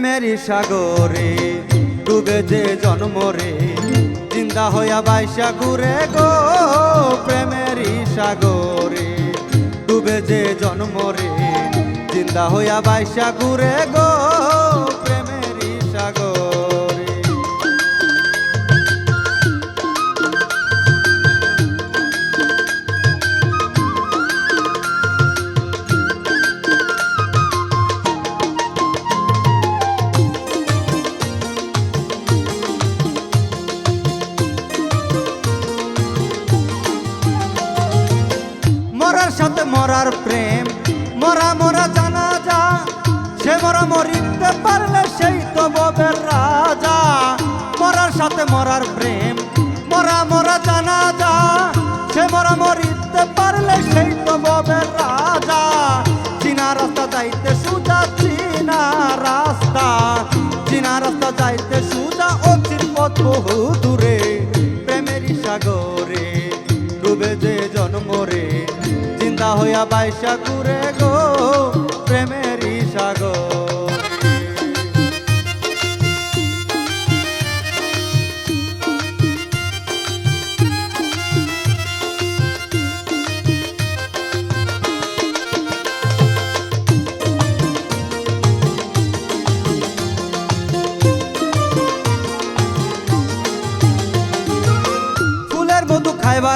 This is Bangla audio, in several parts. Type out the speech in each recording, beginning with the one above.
প্রেমেরই সাগরে ডুবে যে জন্ম রে, জিন্দা হইয়া বাইশা ঘুরে গো, প্রেমেরই সাগরে ডুবে যে জন্ম রে, জিন্দা হইয়া বাইশা ঘুরে গো, প্রেমেরই সাগরে। মরার প্রেম। মরা মরা জানা যা, সে মরা মরিতে পারলে সেই তো ববের রাজা। মরার সাথে মরার প্রেম, মরা মরা জানা যা, সে মরা মরিতে পারলে সেই তো ববের হইয়া বাইশা ঘুরে গো।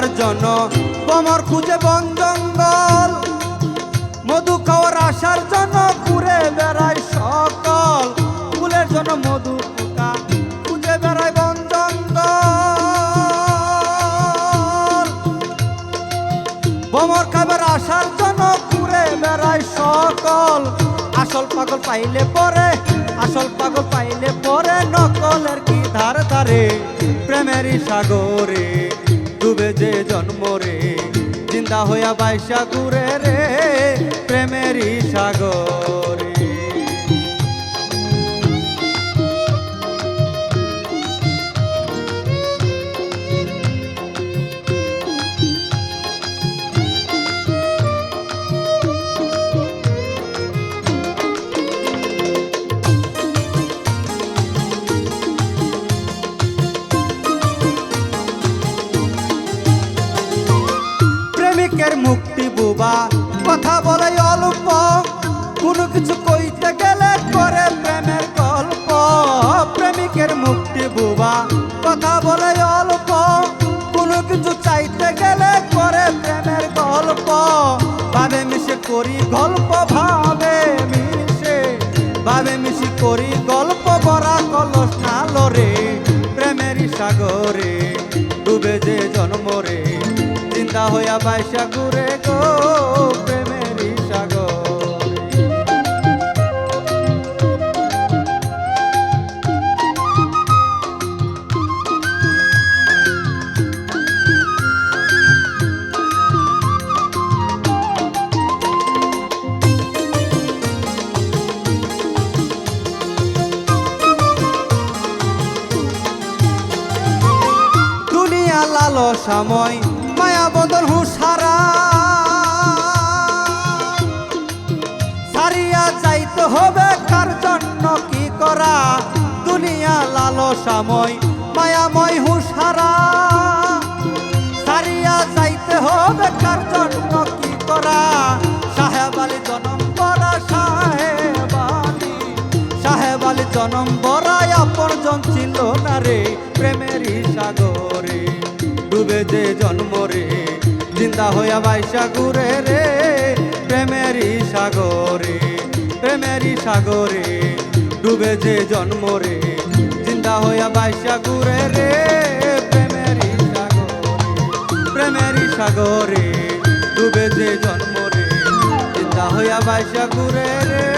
খাইবার জন্য। কমর খুঁজে বন জঙ্গল। মধু খাওয়ার আসার জন্য ঘুরে বেড়ায় সকল। ফুলের জন্য মধু পোকা খুঁজে বেড়ায় বন জঙ্গল। বমর খাবার আসার জন্য ঘুরে বেড়ায় সকল। আসল পাগল পাইলে পরে, আসল পাগল পাইলে পরে নকলের কি ধার ধারে? প্রেমেরই সাগরে। জিন্দা হইয়া বাইশা ঘুরে রে প্রেমেরই সাগরে। প্রেমিকের মুক্তি বুবা। কথা বলে অল্প, কোনো কিছু কইতে গেলে করে প্রেমের গল্প। প্রেমিকের মুক্তি বুবা। কথা বলে অল্প, কোনো কিছু চাইতে গেলে করে প্রেমের গল্প। ভাবে মিশে করি গল্প, ভাবে মিশে। ভাবে মিশি করি গল্প বরা কলস নালো রে প্রেমেরই সাগরে ডুবে যে জন্ম চিন্তা হইয়া বাইসা ঘুরে গো প্রেমেরই সময় মায়া বদল হুসারা সারিয়া যাইতে হবে কার জন্য কি করা? দুনিয়া লালো সময় মায়াময় হুসারা সারিয়া যাইতে হবে কার জন্য কি করা? সাহেব আলী জনম করা সাহেব আলী। জনম বড়াই আপন ছিল না রে প্রেমেরই সাগরে। ডুবে যে জন্ম রে। জিন্দা হইয়া বাইসা ঘুরে রে, প্রেমেরই সাগরে প্রেমেরই সাগরে ডুবে যে জন্ম রে। জিন্দা হইয়া বাইসা ঘুরে রে, প্রেমেরই সাগরে প্রেমেরই সাগরে ডুবে যে জন্ম রে। চিন্তা হইয়া বাইসা ঘুরে রে